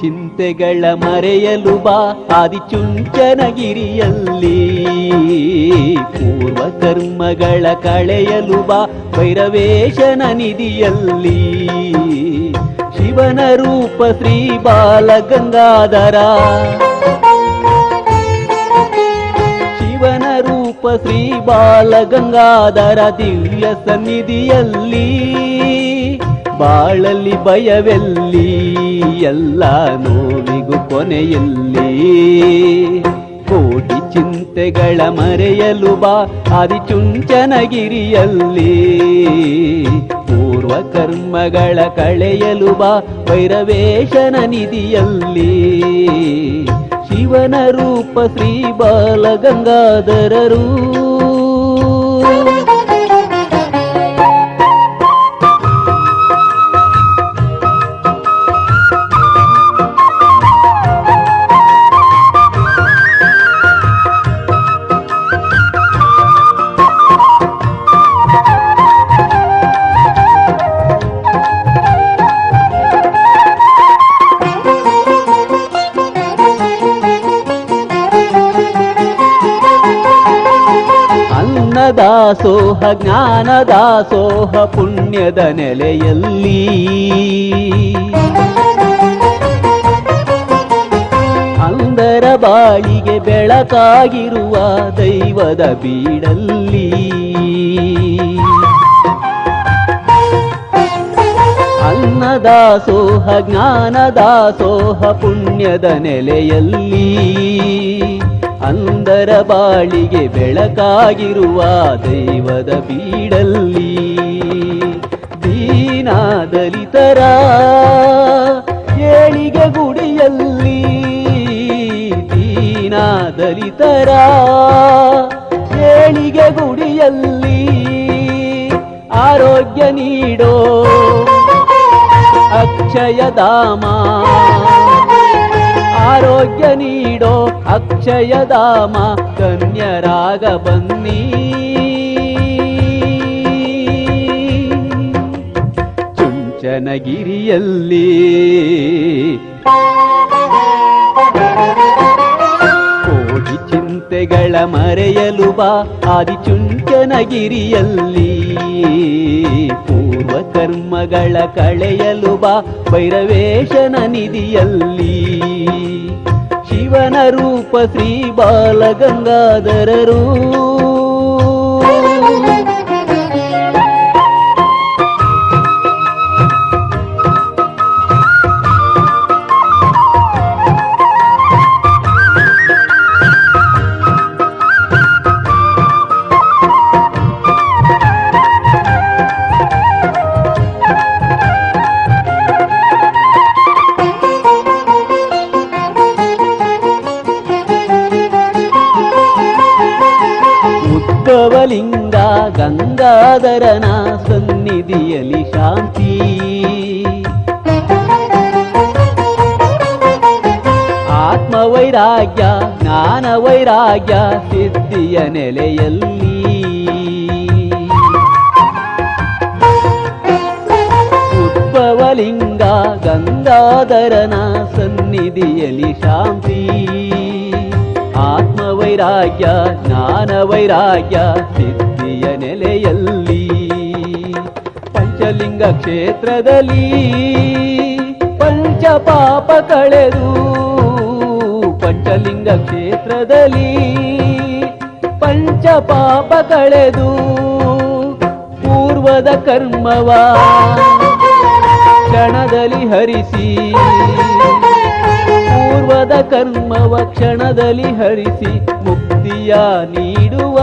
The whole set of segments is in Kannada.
ಚಿಂತೆಗಳ ಮರೆಯಲು ಬಾ. ಆದಿಚುಂಚನಗಿರಿಯಲ್ಲಿ ಪೂರ್ವ ಕರ್ಮಗಳ ಕಳೆಯಲು ಬಾ. ಭೈರವೇಶನ ನಿಧಿಯಲ್ಲಿ ಶಿವನ ರೂಪ ಶ್ರೀ ಬಾಲಗಂಗಾಧರ. ಶಿವನ ರೂಪ ಶ್ರೀ ಬಾಲಗಂಗಾಧರ ದಿವ್ಯ ಸನ್ನಿಧಿಯಲ್ಲಿ ಬಾಳಲಿ ಭಯವೆಲ್ಲಿ ಎಲ್ಲ ನೋವಿಗೂ ಕೊನೆಯಲ್ಲಿ ಕೋಟಿ ಚಿಂತೆಗಳ ಮರೆಯಲು ಬಾ ಆದಿಚುಂಚನಗಿರಿಯಲ್ಲಿ. ಪೂರ್ವ ಕರ್ಮಗಳ ಕಳೆಯಲು ಬಾ ಭೈರವೇಶನ ನಿಧಿಯಲ್ಲಿ. ಶಿವನ ರೂಪ ಶ್ರೀ ಬಾಲಗಂಗಾಧರರು ಜ್ಞಾನ ಜ್ಞಾನದಾಸೋಹ ಪುಣ್ಯದ ನೆಲೆಯಲ್ಲಿ. ಅಂದರ ಬಾಳಿಗೆ ಬೆಳಕಾಗಿರುವ ದೈವದ ಬೀಡಲ್ಲಿ. ಅನ್ನದಾಸೋಹ ಜ್ಞಾನದಾಸೋಹ ಪುಣ್ಯದ ನೆಲೆಯಲ್ಲಿ. ಅಂದರ ಬಾಳಿಗೆ ಬೆಳಕಾಗಿರುವ ದೈವದ ಬೀಡಲ್ಲಿ ದೀನಾದಲಿತರ ಏಳಿಗೆ ಗುಡಿಯಲ್ಲಿ ದೀನಾದಲಿತರ ಏಳಿಗೆ ಗುಡಿಯಲ್ಲಿ ಆರೋಗ್ಯ ನೀಡೋ ಅಕ್ಷಯಧಾಮ ಆರೋಗ್ಯ ನೀಡೋ ಅಕ್ಷಯಧಾಮ ಕನ್ಯರಾಗ ಬನ್ನಿ. ಚುಂಚನಗಿರಿಯಲ್ಲಿ ಕೋಟಿ ಚಿಂತೆಗಳ ಮರೆಯಲು ಬಾ, ಆದಿಚುಂಚನಗಿರಿಯಲ್ಲಿ. ಪೂರ್ವ ಕರ್ಮಗಳ ಕಳೆಯಲು ಬಾ, ಭೈರವೇಶನ ನಿಧಿಯಲ್ಲಿ. ಶಿವನ ರೂಪ ಶ್ರೀ ಬಾಲಗಂಗಾಧರರು. ಉದ್ಭವಲಿಂಗ ಗಂಗಾಧರನ ಸನ್ನಿಧಿಯಲ್ಲಿ ಶಾಂತಿ. ಆತ್ಮವೈರಾಗ್ಯ ಜ್ಞಾನ ವೈರಾಗ್ಯ ಸಿದ್ಧಿಯ ನೆಲೆಯಲ್ಲಿ. ಉದ್ಭವಲಿಂಗ ಗಂಗಾಧರನ ಸನ್ನಿಧಿಯಲ್ಲಿ ಶಾಂತಿ. ಆತ್ಮವೈರಾಗ್ಯ ಜ್ಞಾನ ವೈರಾಗ್ಯ, ಸಿದ್ಧಿಯ ನೆಲೆಯಲ್ಲಿ, ಪಂಚಲಿಂಗ ಕ್ಷೇತ್ರದಲ್ಲಿ ಪಂಚ ಪಾಪ ಕಳೆದು ಪಂಚಲಿಂಗ ಕ್ಷೇತ್ರದಲ್ಲಿ ಪಂಚ ಪಾಪ ಕಳೆದು ಪೂರ್ವದ ಕರ್ಮವ ಕ್ಷಣದಲ್ಲಿ ಹರಿಸಿ ಪೂರ್ವದ ಕರ್ಮವ ಕ್ಷಣದಲ್ಲಿ ಹರಿಸಿ ಮುಕ್ತಿಯ ನೀಡುವ.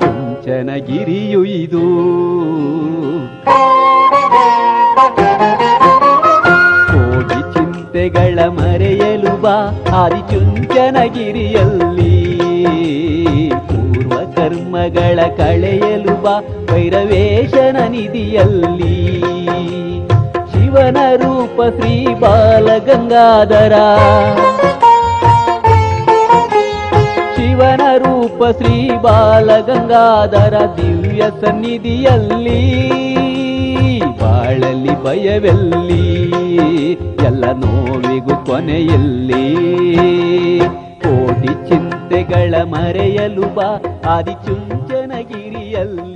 ಚುಂಚನಗಿರಿಯು ಇದು. ಕೋಟಿ ಚಿಂತೆಗಳ ಮರೆಯಲು ಬಾ, ಆದಿಚುಂಚನಗಿರಿಯಲ್ಲಿ. ಪೂರ್ವ ಕರ್ಮಗಳ ಕಳೆಯಲು ಬಾ ಭೈರವೇಶನ ನಿಧಿಯಲ್ಲಿ. ಶಿವನ ರೂಪ ಶ್ರೀ ಬಾಲಗಂಗಾಧರ ಶಿವನ ರೂಪ ಶ್ರೀ ಬಾಲಗಂಗಾಧರ ದಿವ್ಯ ಸನ್ನಿಧಿಯಲ್ಲಿ, ಬಾಳಲಿ ಭಯವೆಲ್ಲಿ, ಎಲ್ಲ ನೋವಿಗೂ ಕೊನೆಯಲ್ಲಿ. ಕೋಟಿ ಚಿಂತೆಗಳ ಮರೆಯಲು ಬಾ, ಆದಿಚುಂಚನಗಿರಿಯಲ್ಲಿ.